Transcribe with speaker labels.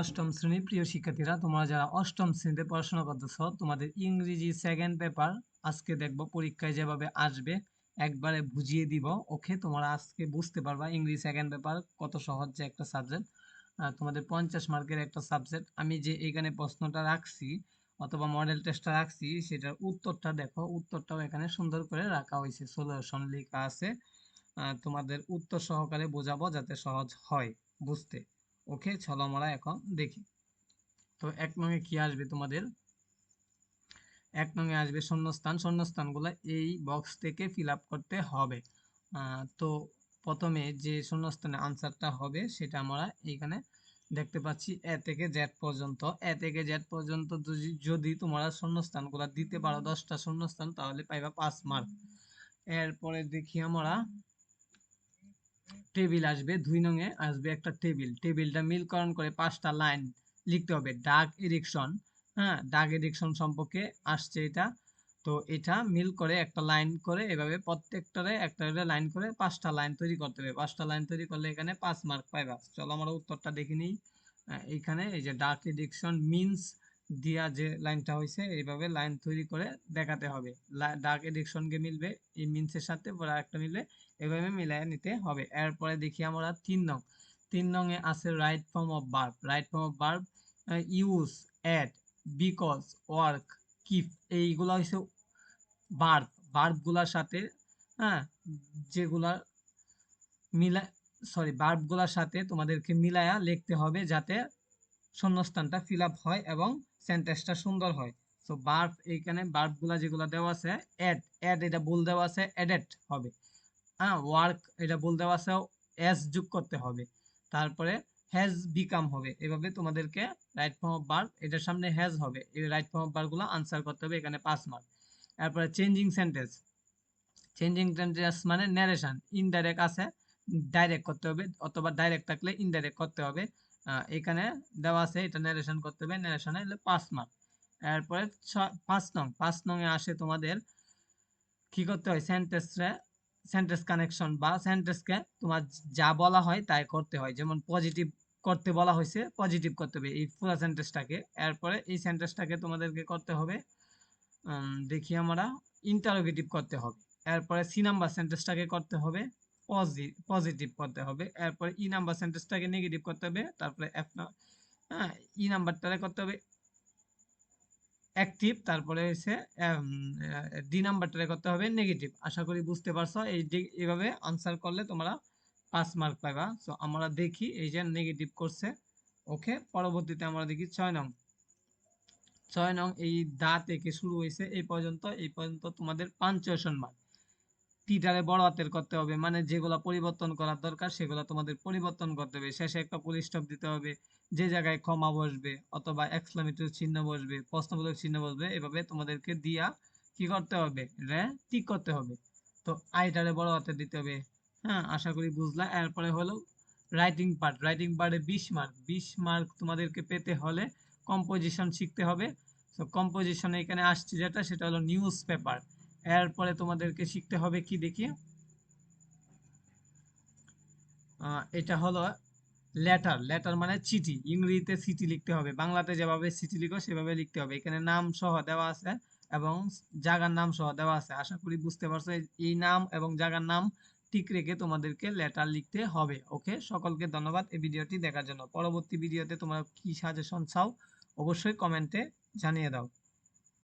Speaker 1: অষ্টম শ্রেণির প্রিয় শিক্ষার্থীরা, তোমরা যারা অষ্টম শ্রেণীতে পড়াশোনা করতেছ, তোমাদের ইংরেজি সেকেন্ড পেপার আজকে দেখব, পরীক্ষায় যেভাবে আসবে, একবারে বুঝিয়ে দিব। ওকে, তোমরা আজকে বুঝতে পারবা ইংরেজি সেকেন্ড পেপার কত সহজ যে একটা সাবজেক্ট তোমাদের পঞ্চাশ মার্কের একটা সাবজেক্ট আমি যে এখানে প্রশ্নটা রাখছি অথবা মডেল টেস্টটা রাখছি, সেটার উত্তরটা দেখো। উত্তরটাও এখানে সুন্দর করে রাখা হয়েছে। সলিউশন লেখা আছে। তোমাদের উত্তর সহকারে বোঝাবো যাতে সহজ হয় বুঝতে। ওকে, চলো আমরা এখন দেখি। তো এক নঙে কি আসবে তোমাদের? এক নঙে আসবে শূন্যস্থান। শূন্যস্থানগুলো এই বক্স থেকে ফিল করতে হবে। তো প্রথমে যে শূন্যস্থানে আনসারটা হবে, সেটা আমরা এইখানে দেখতে পাচ্ছি এ থেকে জেড পর্যন্ত। এ থেকে জেড পর্যন্ত যদি তোমরা শূন্যস্থানগুলো দিতে পারো, দশটা শূন্যস্থান, তাহলে পাইবা পাঁচ মার্ক এরপরে দেখি আমরা টেবিল আসবে, দুই নঙে আসবে একটা টেবিল। টেবিলটা মিলকরণ করে পাঁচটা লাইন লিখতে হবে, ডাক ইরিকশন হ্যাঁ ডাক ইরিকশন সম্পর্কে আসছে এটা। তো এটা মিল করে একটা লাইন করে এভাবে প্রত্যেকটারে একটা লাইন করে পাঁচটা লাইন তৈরি করতে হবে। পাঁচটা লাইন তৈরি করলে এখানে পাঁচ মার্ক পাইবা। চলো আমরা উত্তরটা দেখে নিই। এইখানে এই যে ডাক ইডিকশন মিনস দিয়া যে লাইনটা হয়েছে এইভাবে লাইন তৈরি করে দেখাতে হবে। ডাক এডিকশনকে মিলবে, এই মিনসের সাথে পরে একটা মিলবে, এভাবে মিলাই নিতে হবে। এরপরে দেখি আমরা তিন নং। তিন নং এ আছে right form of verb right form of verb use add because work keep এইগুলো হচ্ছে বার্ব বার্বগুলোর সাথে হ্যাঁ যেগুলা মিলা সরি বার্বগুলোর সাথে তোমাদেরকে মিলায়া লিখতে হবে যাতে শূন্যস্থানটা ফিল আপ হয় এবং সেন্টেন্সটা সুন্দর হয়। সো বার্ব এইখানে বার্বগুলো যেগুলো দেওয়া আছে অ্যাড অ্যাড এটা ভুল দেওয়া আছে অ্যাডেড হবে। হ্যাঁ ওয়ার্ক এটা ভুল দেওয়া আছে এস যোগ করতে হবে। তারপরে হ্যাজ বিকাম হবে। এভাবে তোমাদেরকে রাইট ফর্ম অফ বার্ব এটার সামনে হ্যাজ হবে। এই রাইট ফর্ম অফ বার্বগুলো আনসার করতে হবে এখানে পাঁচ মার্ক তারপরে চেঞ্জিং সেন্টেন্স চেঞ্জিং সেন্টেন্স মানে ন্যারেশন ইনডাইরেক্ট আছে ডাইরেক্ট করতে হবে, অথবা ডাইরেক্ট থাকলে ইনডাইরেক্ট করতে হবে। এখানে দেওয়া আছে, এটা ন্যারেশন করতে হবে ন্যারেশনে পাঁচ মার্ক এরপরে পাঁচ নং পাঁচ নং এ আসে তোমাদের কি করতে হয়? সেন্টেন্সে সেন্টেন্স কানেকশন বা সেন্টেন্সকে তোমার যা বলা হয় তাই করতে হয়। যেমন পজিটিভ করতে বলা হয়েছে পজিটিভ করতে হবে এই পুরো সেন্টেন্সটাকে এরপরে এই সেন্টেন্সটাকে তোমাদেরকে করতে হবে দেখি আমরা ইন্টারোগেটিভ করতে হবে। এরপরে সি নাম্বার সেন্টেন্সটাকে করতে হবে। পজিটিভ করতে হবে। এরপরে ই নাম্বার সেন্টেন্সটাকে নেগেটিভ করতে হবে। তারপরে এফ হ্যাঁ ই নাম্বারটাকে করতে হবে অ্যাক্টিভ তারপরে হচ্ছে ডি নাম্বারটারে করতে হবে নেগেটিভ আশা করি বুঝতে পারছ। এই এইভাবে আনসার করলে তোমরা পাঁচ মার্ক পাইবা সো আমরা দেখি এই যে নেগেটিভ করছে। ওকে পরবর্তীতে আমরা দেখি ছয় নং। ছয় নং এই দা থেকে শুরু হয়েছে। এই পর্যন্ত এই পর্যন্ত তোমাদের পাঞ্চুয়েশন মার্ক টিটারে বড় হাতের করতে হবে। মানে যেগুলো পরিবর্তন করার দরকার, সেগুলো তোমাদের পরিবর্তন করতে হবে। শেষে একটা পুলিশ স্টপ দিতে হবে। যে জায়গায় ক্ষমা বসবে অথবা এক্সক্লামেটরি চিহ্ন বসবে, প্রশ্নবোধক চিহ্ন বসবে, এভাবে তোমাদেরকে দিয়া কি করতে হবে? রে টিক করতে হবে। তো আইটারে বড় হাতে দিতে হবে। হ্যাঁ আশা করি বুঝলা। এরপরে হলো রাইটিং পার্ট রাইটিং পার্টে বিশ মার্ক বিশ মার্ক তোমাদেরকে পেতে হলে কম্পোজিশন শিখতে হবে। তো কম্পোজিশন এখানে আসছে যেটা, সেটা হলো নিউজ পেপার এরপরে তোমাদেরকে শিখতে হবে কি দেখি। এটা হলো লেটার লেটার মানে চিঠি, ইংরেজিতে চিঠি লিখতে হবে, বাংলাতে যেভাবে চিঠি লিখো সেভাবে লিখতে হবে। এখানে নাম সহ দেওয়া আছে এবং জায়গার নাম সহ দেওয়া আছে। আশা করি বুঝতে পারছ, এই নাম এবং জায়গার নাম ঠিক রেখে তোমাদেরকে লেটার লিখতে হবে, ওকে? সকলকে ধন্যবাদ এই ভিডিওটি দেখার জন্য। পরবর্তী ভিডিওতে তোমরা কি সাজেশন চাও, অবশ্যই কমেন্টে জানিয়ে দাও।